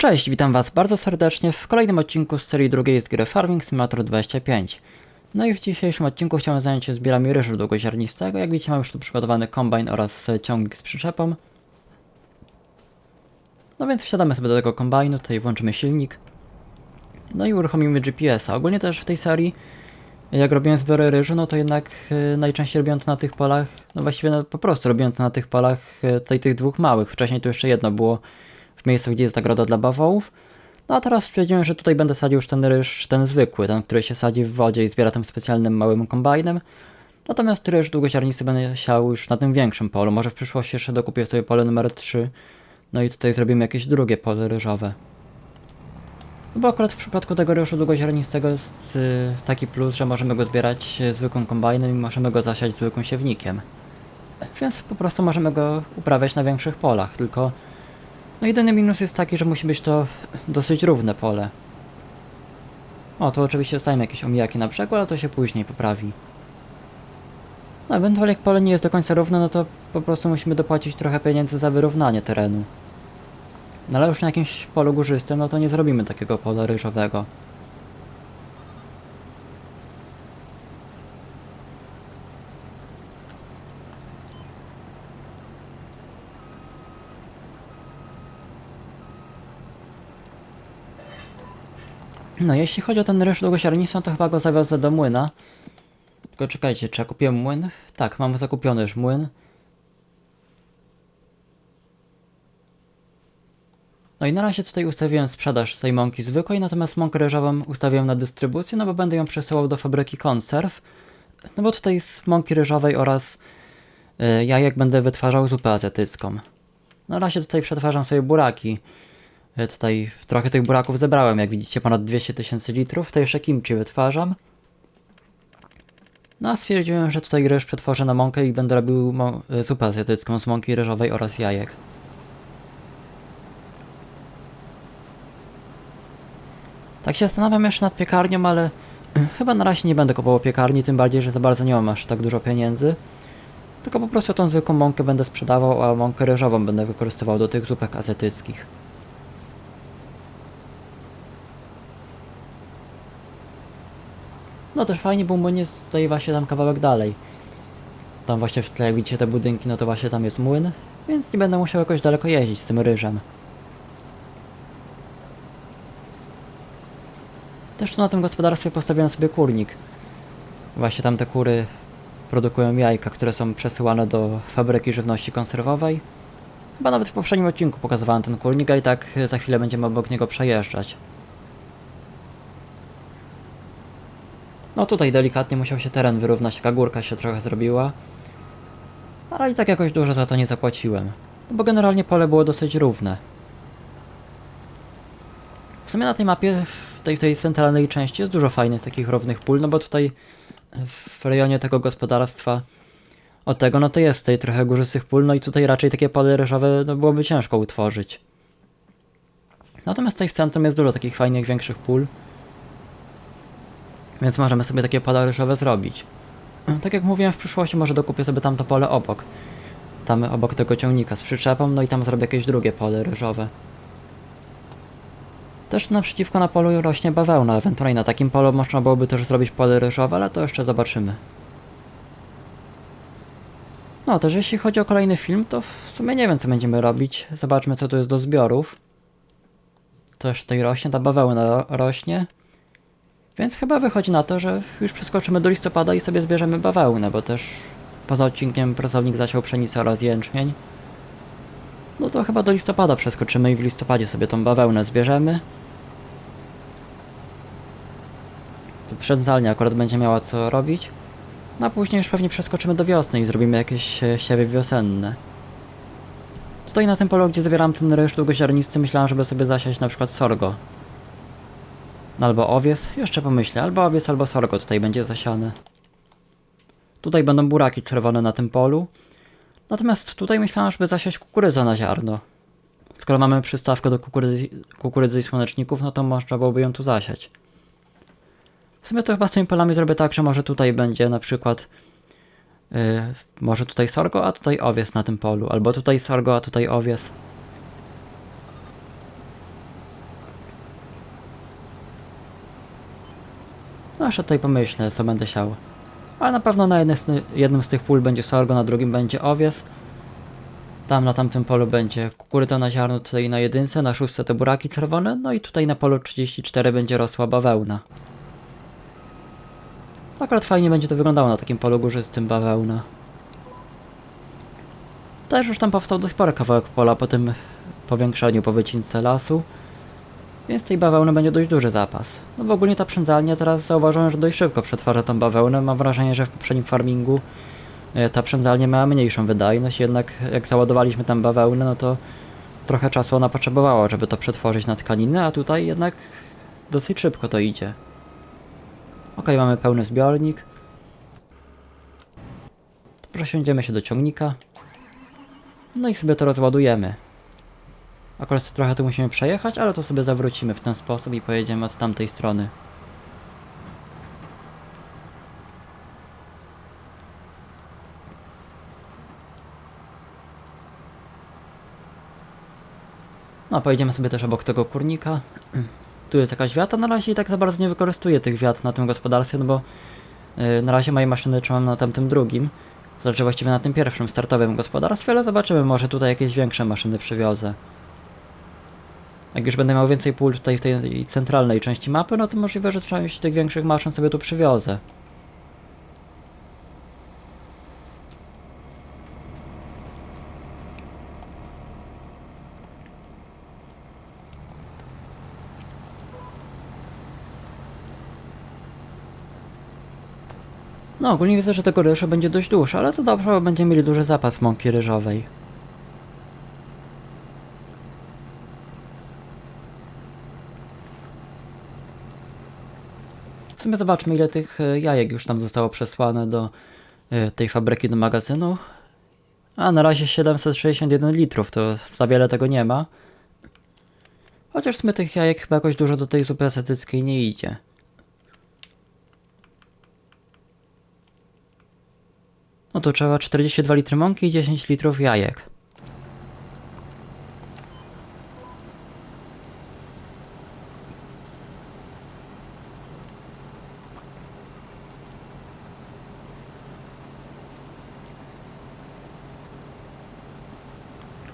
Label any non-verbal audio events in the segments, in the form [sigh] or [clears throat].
Cześć, witam Was bardzo serdecznie w kolejnym odcinku z serii drugiej z gry Farming Simulator 25. No i w dzisiejszym odcinku chciałem zająć się zbierami ryżu długoziarnistego. Jak widzicie mam już tu przygotowany kombajn oraz ciągnik z przyczepą. No więc wsiadamy sobie do tego kombajnu, tutaj włączymy silnik. No i uruchomimy GPS-a. Ogólnie też w tej serii, jak robiłem zbiory ryżu, no to jednak e, najczęściej robiłem to na tych polach, no właściwie no, po prostu robiłem to na tych polach, e, tutaj tych dwóch małych. Wcześniej tu jeszcze jedno było w miejscu, gdzie jest nagroda dla bawołów. No a teraz stwierdziłem, że tutaj będę sadził już ten ryż, ten zwykły, ten, który się sadzi w wodzie i zbiera tym specjalnym małym kombajnem. Natomiast ryż długoziarnisty będę siał już na tym większym polu. Może w przyszłości jeszcze dokupię sobie pole numer 3. No i tutaj zrobimy jakieś drugie pole ryżowe. No bo akurat w przypadku tego ryżu długoziarnistego jest y, taki plus, że możemy go zbierać y, zwykłym kombajnem i możemy go zasiać zwykłym siewnikiem. Więc po prostu możemy go uprawiać na większych polach, tylko no jedyny minus jest taki, że musi być to dosyć równe pole. O, to oczywiście zostają jakieś omijaki na brzegu, ale to się później poprawi. No, ewentualnie jak pole nie jest do końca równe, no to po prostu musimy dopłacić trochę pieniędzy za wyrównanie terenu. No ale już na jakimś polu górzystym, no to nie zrobimy takiego pola ryżowego. No, jeśli chodzi o ten ryż długosiarnicą, to chyba go zawiozę do młyna. Tylko czekajcie, czy ja kupiłem młyn? Tak, mam zakupiony już młyn. No i na razie tutaj ustawiłem sprzedaż tej mąki zwykłej, natomiast mąkę ryżową ustawiłem na dystrybucję, no bo będę ją przesyłał do fabryki konserw. No bo tutaj z mąki ryżowej oraz y, jajek będę wytwarzał zupę azjatycką. Na razie tutaj przetwarzam sobie buraki. Ja tutaj trochę tych buraków zebrałem, jak widzicie ponad 200 tysięcy litrów, tutaj jeszcze kimchi wytwarzam. No a stwierdziłem, że tutaj ryż przetworzę na mąkę i będę robił y, zupę azjatycką z mąki ryżowej oraz jajek. Tak się zastanawiam jeszcze nad piekarnią, ale chyba na razie nie będę kupował piekarni, tym bardziej, że za bardzo nie mam aż tak dużo pieniędzy. Tylko po prostu tą zwykłą mąkę będę sprzedawał, a mąkę ryżową będę wykorzystywał do tych zupek azjatyckich. No też fajnie, bo młyn jest tutaj właśnie tam kawałek dalej. Tam właśnie w tle jak widzicie te budynki, no to właśnie tam jest młyn, więc nie będę musiał jakoś daleko jeździć z tym ryżem. Też tu na tym gospodarstwie postawiłem sobie kurnik. Właśnie tam te kury produkują jajka, które są przesyłane do fabryki żywności konserwowej. Chyba nawet w poprzednim odcinku pokazywałem ten kurnik, a i tak za chwilę będziemy obok niego przejeżdżać. No tutaj delikatnie musiał się teren wyrównać, taka górka się trochę zrobiła. Ale i tak jakoś dużo za to nie zapłaciłem. No bo generalnie pole było dosyć równe. W sumie na tej mapie, w tej, w tej centralnej części jest dużo fajnych takich równych pól, no bo tutaj w rejonie tego gospodarstwa od tego, no to jest tutaj trochę górzystych pól, no i tutaj raczej takie pole ryżowe no byłoby ciężko utworzyć. Natomiast tutaj w centrum jest dużo takich fajnych, większych pól. Więc możemy sobie takie pola ryżowe zrobić. Tak jak mówiłem, w przyszłości może dokupię sobie tamto pole obok. Tam obok tego ciągnika z przyczepą, no i tam zrobię jakieś drugie pole ryżowe. Też naprzeciwko na polu rośnie bawełna, ewentualnie na takim polu można byłoby też zrobić pole ryżowe, ale to jeszcze zobaczymy. No, też jeśli chodzi o kolejny film, to w sumie nie wiem co będziemy robić. Zobaczmy co tu jest do zbiorów. Też tutaj rośnie, ta bawełna rośnie. Więc chyba wychodzi na to, że już przeskoczymy do listopada i sobie zbierzemy bawełnę, bo też poza odcinkiem pracownik zasiał pszenicę oraz jęczmień. No to chyba do listopada przeskoczymy i w listopadzie sobie tą bawełnę zbierzemy. Tu przędzalnia akurat będzie miała co robić. No a później już pewnie przeskoczymy do wiosny i zrobimy jakieś e, siewy wiosenne. Tutaj na tym polu, gdzie zabieram ten ryż długoziarnisty, myślałem, żeby sobie zasiać na przykład sorgo. No albo owiec, jeszcze pomyślę, albo owiec, albo sorgo tutaj będzie zasiane. Tutaj będą buraki czerwone na tym polu. Natomiast tutaj myślałem, żeby zasiać kukurydzę na ziarno. Skoro mamy przystawkę do kukurydzy, kukurydzy i słoneczników, no to można byłoby ją tu zasiać. W sumie to chyba z tymi polami zrobię tak, że może tutaj będzie na przykład yy, może tutaj sorgo, a tutaj owiec na tym polu, albo tutaj sorgo, a tutaj owiec. No jeszcze tutaj pomyślę, co będę siał. Ale na pewno na jednym z, tych pól będzie sorgo, na drugim będzie owies. Tam na tamtym polu będzie kukuryda na ziarno, tutaj na jedynce, na szóstce te buraki czerwone, no i tutaj na polu 34 będzie rosła bawełna. Akurat fajnie będzie to wyglądało na takim polu górzystym bawełna. Też już tam powstał dość spory kawałek pola po tym powiększeniu, po wycince lasu. Więc tej bawełny będzie dość duży zapas. No bo ogólnie ta przędzalnia teraz zauważyłem, że dość szybko przetwarza tą bawełnę. Mam wrażenie, że w poprzednim farmingu e, ta przędzalnia miała mniejszą wydajność, jednak jak załadowaliśmy tam bawełnę, no to trochę czasu ona potrzebowała, żeby to przetworzyć na tkaniny, a tutaj jednak dosyć szybko to idzie. Ok, mamy pełny zbiornik. To przesiądziemy się do ciągnika. No i sobie to rozładujemy. Akurat trochę tu musimy przejechać, ale to sobie zawrócimy w ten sposób i pojedziemy od tamtej strony. No, pojedziemy sobie też obok tego kurnika. [clears throat] Tu jest jakaś wiata, na razie i tak za bardzo nie wykorzystuję tych wiat na tym gospodarstwie, no bo yy, na razie moje maszyny trzymam na tamtym drugim. Znaczy właściwie na tym pierwszym startowym gospodarstwie, ale zobaczymy, może tutaj jakieś większe maszyny przywiozę. Jak już będę miał więcej pól tutaj w tej centralnej części mapy, no to możliwe, że część tych większych maszyn sobie tu przywiozę. No, ogólnie widzę, że tego ryżu będzie dość dużo, ale to dobrze, bo będziemy mieli duży zapas mąki ryżowej. Zobaczmy ile tych e, jajek już tam zostało przesłane do e, tej fabryki, do magazynu. A na razie 761 litrów, to za wiele tego nie ma. Chociaż w sumie tych jajek chyba jakoś dużo do tej zupy asetyckiej nie idzie. No to trzeba 42 litry mąki i 10 litrów jajek.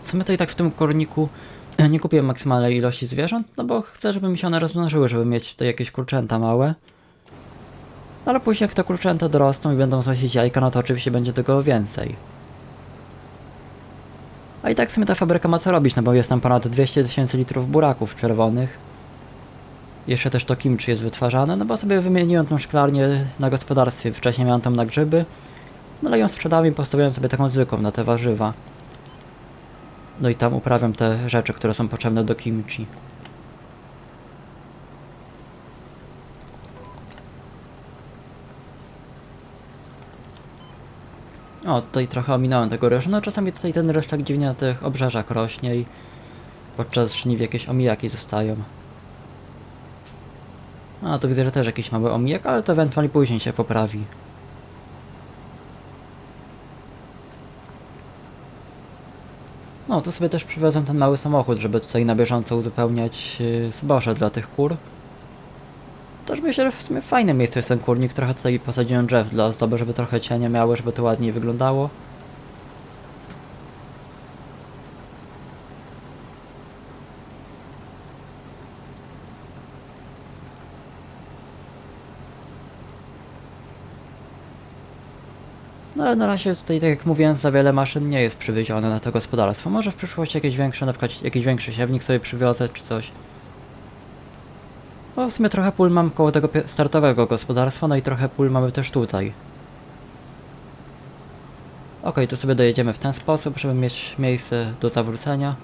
W sumie i tak w tym korniku e, nie kupiłem maksymalnej ilości zwierząt, no bo chcę, żeby mi się one rozmnożyły, żeby mieć tutaj jakieś kurczęta małe. No ale później jak te kurczęta dorosną i będą znosić jajka, no to oczywiście będzie tego więcej. A i tak w sumie ta fabryka ma co robić, no bo jest tam ponad 200 tysięcy litrów buraków czerwonych. Jeszcze też to kimchi jest wytwarzane, no bo sobie wymieniłem tą szklarnię na gospodarstwie, wcześniej miałem tam na grzyby. No ale ją sprzedałem i postawiłem sobie taką zwykłą na te warzywa. No i tam uprawiam te rzeczy, które są potrzebne do kimchi. O, tutaj trochę ominąłem tego ryżu. No czasami tutaj ten ryż tak dziwnie na tych obrzeżach rośnie i podczas żniw jakieś omijaki zostają. A, tu widzę, że też jakiś mały omijak, ale to ewentualnie później się poprawi. No, to sobie też przywiozłem ten mały samochód, żeby tutaj na bieżąco uzupełniać yy, zboże dla tych kur. Też myślę, że w sumie fajne miejsce jest ten kurnik. Trochę tutaj posadziłem drzew dla ozdoby, żeby trochę cienie miały, żeby to ładniej wyglądało. Ale na razie tutaj, tak jak mówiłem, za wiele maszyn nie jest przywiezione na to gospodarstwo. Może w przyszłości jakieś większe, na przykład jakiś większy siewnik sobie przywiozę czy coś. No w sumie trochę pól mam koło tego startowego gospodarstwa, no i trochę pól mamy też tutaj. Okej, tu sobie dojedziemy w ten sposób, żeby mieć miejsce do zawrócenia.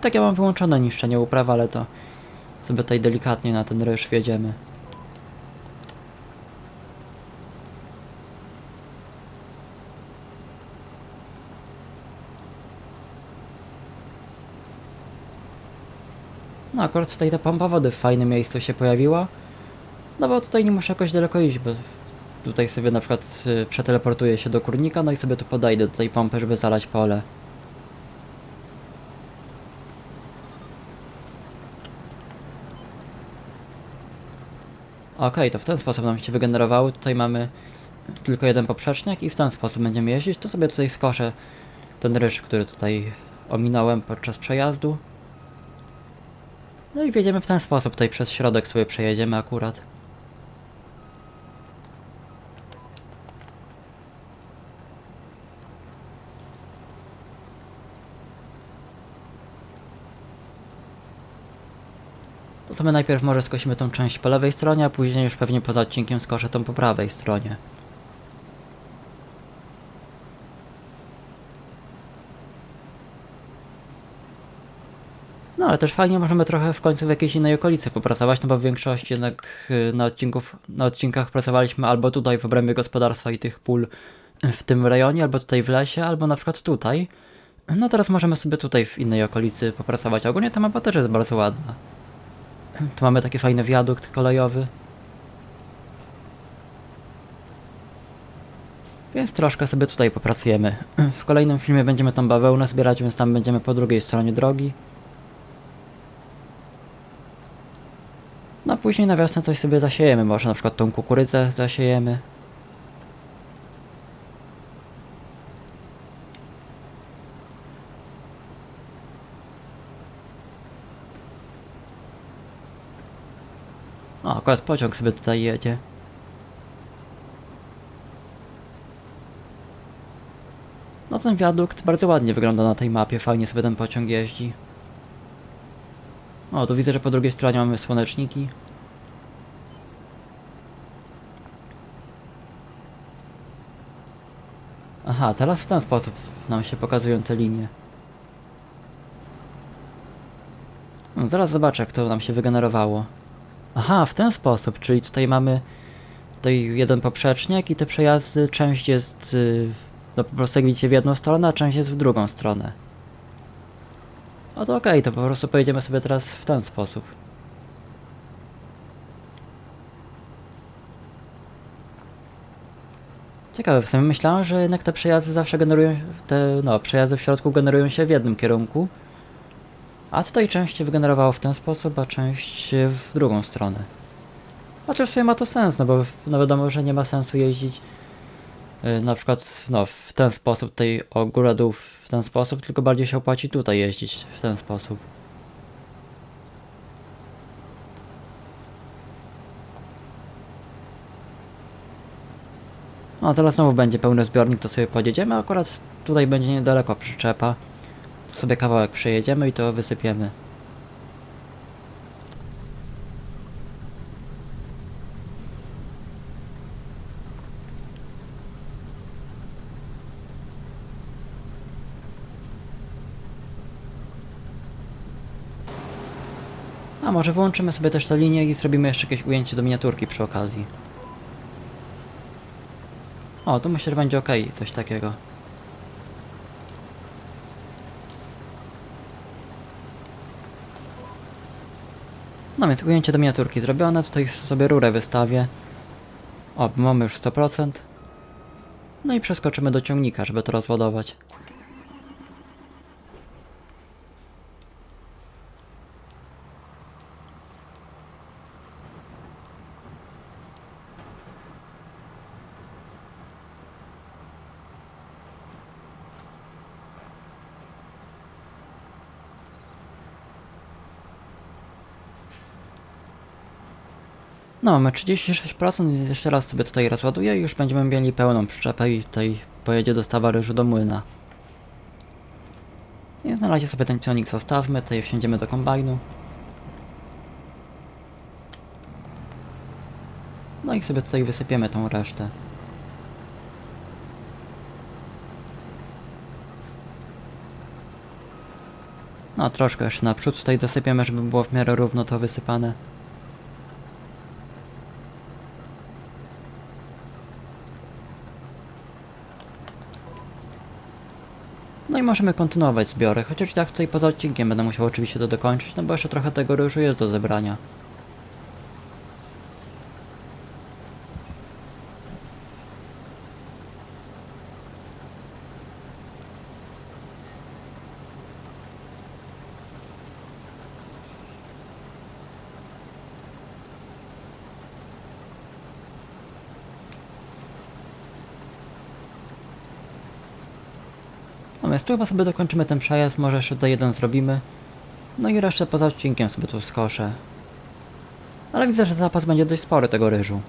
Tak ja mam wyłączone niszczenie upraw, ale to sobie tutaj delikatnie na ten ryż wjedziemy. No akurat tutaj ta pompa wody w fajnym miejscu się pojawiła. No bo tutaj nie muszę jakoś daleko iść, bo tutaj sobie na przykład y, przeteleportuję się do kurnika, no i sobie tu podejdę do tej pompy, żeby zalać pole. Okej, to w ten sposób nam się wygenerowały. Tutaj mamy tylko jeden poprzecznik i w ten sposób będziemy jeździć. To sobie tutaj skoszę ten ryż, który tutaj ominąłem podczas przejazdu. No i wjedziemy w ten sposób. Tutaj przez środek sobie przejedziemy akurat. To sobie najpierw może skosimy tą część po lewej stronie, a później już pewnie poza odcinkiem skoszę tą po prawej stronie. Ale też fajnie możemy trochę w końcu w jakiejś innej okolicy popracować, no bo w większości jednak y, na, odcinków, na odcinkach pracowaliśmy albo tutaj w obrębie gospodarstwa i tych pól w tym rejonie, albo tutaj w lesie, albo na przykład tutaj. No teraz możemy sobie tutaj w innej okolicy popracować. Ogólnie ta mapa też jest bardzo ładna. Tu mamy taki fajny wiadukt kolejowy. Więc troszkę sobie tutaj popracujemy. W kolejnym filmie będziemy tą bawełnę zbierać, więc tam będziemy po drugiej stronie drogi. No a później na wiosnę coś sobie zasiejemy, może na przykład tą kukurydzę zasiejemy. O, akurat pociąg sobie tutaj jedzie. No ten wiadukt bardzo ładnie wygląda na tej mapie, fajnie sobie ten pociąg jeździ. O, tu widzę, że po drugiej stronie mamy słoneczniki. Aha, teraz w ten sposób nam się pokazują te linie. No teraz zobaczę, jak to nam się wygenerowało. Aha, w ten sposób, czyli tutaj mamy tutaj jeden poprzecznik i te przejazdy, część jest yy, no po prostu jak widzicie w jedną stronę, a część jest w drugą stronę. No to okej, to po prostu pojedziemy sobie teraz w ten sposób. Ciekawe, w sumie myślałem, że jednak te przejazdy zawsze generują, te no, przejazdy w środku generują się w jednym kierunku. A tutaj część wygenerowało w ten sposób, a część w drugą stronę. Chociaż w sumie ma to sens, no bo no wiadomo, że nie ma sensu jeździć yy, na przykład no, w ten sposób, tutaj o górę dół w ten sposób, tylko bardziej się opłaci tutaj jeździć w ten sposób. No teraz znowu będzie pełny zbiornik, to sobie podjedziemy, akurat tutaj będzie niedaleko przyczepa. Sobie kawałek przejedziemy i to wysypiemy. A może wyłączymy sobie też tę linię i zrobimy jeszcze jakieś ujęcie do miniaturki przy okazji. O, tu myślę, że będzie ok, coś takiego. No więc ujęcie do miniaturki zrobione, tutaj sobie rurę wystawię. O, mamy już 100%. No i przeskoczymy do ciągnika, żeby to rozładować. No, mamy 36%, więc jeszcze raz sobie tutaj rozładuję i już będziemy mieli pełną przyczepę i tutaj pojedzie dostawa ryżu do młyna. Więc na razie sobie ten ciągnik zostawmy, tutaj wsiądziemy do kombajnu. No i sobie tutaj wysypiemy tą resztę. No troszkę jeszcze naprzód tutaj dosypiemy, żeby było w miarę równo to wysypane. I możemy kontynuować zbiory, chociaż i tak tutaj poza odcinkiem będę musiał oczywiście to dokończyć, no bo jeszcze trochę tego ryżu jest do zebrania. Natomiast tu chyba sobie dokończymy ten przejazd, może jeszcze tutaj jeden zrobimy. No i resztę poza odcinkiem sobie tu skoszę. Ale widzę, że zapas będzie dość spory tego ryżu.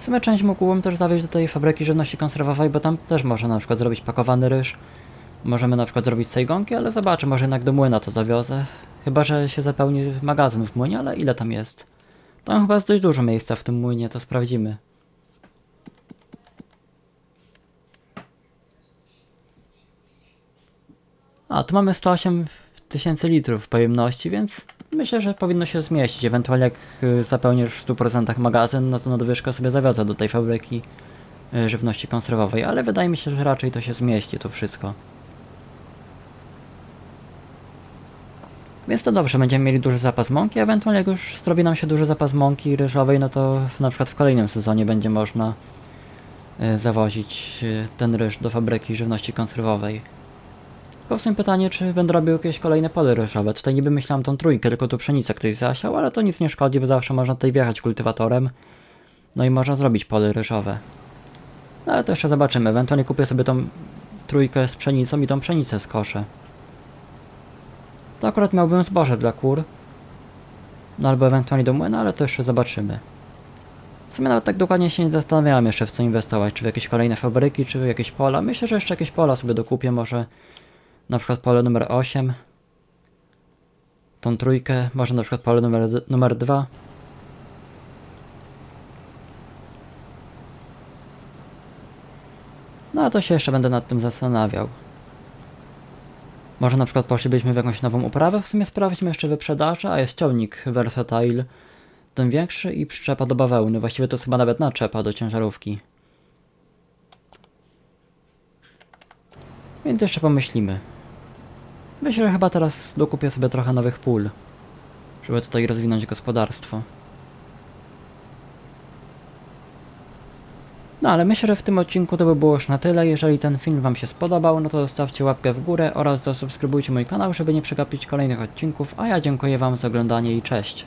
W sumie część mógłbym też zawieźć do tej fabryki żywności konserwowej, bo tam też można na przykład zrobić pakowany ryż. Możemy na przykład zrobić sejgonki, ale zobaczę, może jednak do młyna to zawiozę. Chyba, że się zapełni magazyn w młynie, ale ile tam jest? Tam chyba jest dość dużo miejsca w tym młynie, to sprawdzimy. A, tu mamy 108 tysięcy litrów pojemności, więc myślę, że powinno się zmieścić. Ewentualnie jak y, zapełnisz w 100% magazyn, no to nadwyżkę sobie zawiozę do tej fabryki y, żywności konserwowej, ale wydaje mi się, że raczej to się zmieści, to wszystko. Więc to dobrze, będziemy mieli duży zapas mąki, ewentualnie jak już zrobi nam się duży zapas mąki ryżowej, no to na przykład w kolejnym sezonie będzie można y, zawozić ten ryż do fabryki żywności konserwowej. Tylko w sumie pytanie, czy będę robił jakieś kolejne pole ryżowe. Tutaj niby myślałem tą trójkę, tylko tu pszenicę ktoś zasiał, ale to nic nie szkodzi, bo zawsze można tutaj wjechać kultywatorem. No i można zrobić pole ryżowe. No ale to jeszcze zobaczymy. Ewentualnie kupię sobie tą trójkę z pszenicą i tą pszenicę skoszę. To akurat miałbym zboże dla kur. No albo ewentualnie do młyna, ale to jeszcze zobaczymy. W sumie nawet tak dokładnie się nie zastanawiałem jeszcze w co inwestować, czy w jakieś kolejne fabryki, czy w jakieś pola. Myślę, że jeszcze jakieś pola sobie dokupię, może na przykład pole numer 8. Tą trójkę, może na przykład pole numer, numer 2. No a to się jeszcze będę nad tym zastanawiał. Może na przykład poszlibyśmy w jakąś nową uprawę, w sumie sprawdźmy jeszcze wyprzedaży, a jest ciągnik Versatile, ten większy i przyczepa do bawełny, właściwie to chyba nawet naczepa do ciężarówki. Więc jeszcze pomyślimy. Myślę, że chyba teraz dokupię sobie trochę nowych pól, żeby tutaj rozwinąć gospodarstwo. No ale myślę, że w tym odcinku to by było już na tyle. Jeżeli ten film Wam się spodobał, no to zostawcie łapkę w górę oraz zasubskrybujcie mój kanał, żeby nie przegapić kolejnych odcinków, a ja dziękuję Wam za oglądanie i cześć.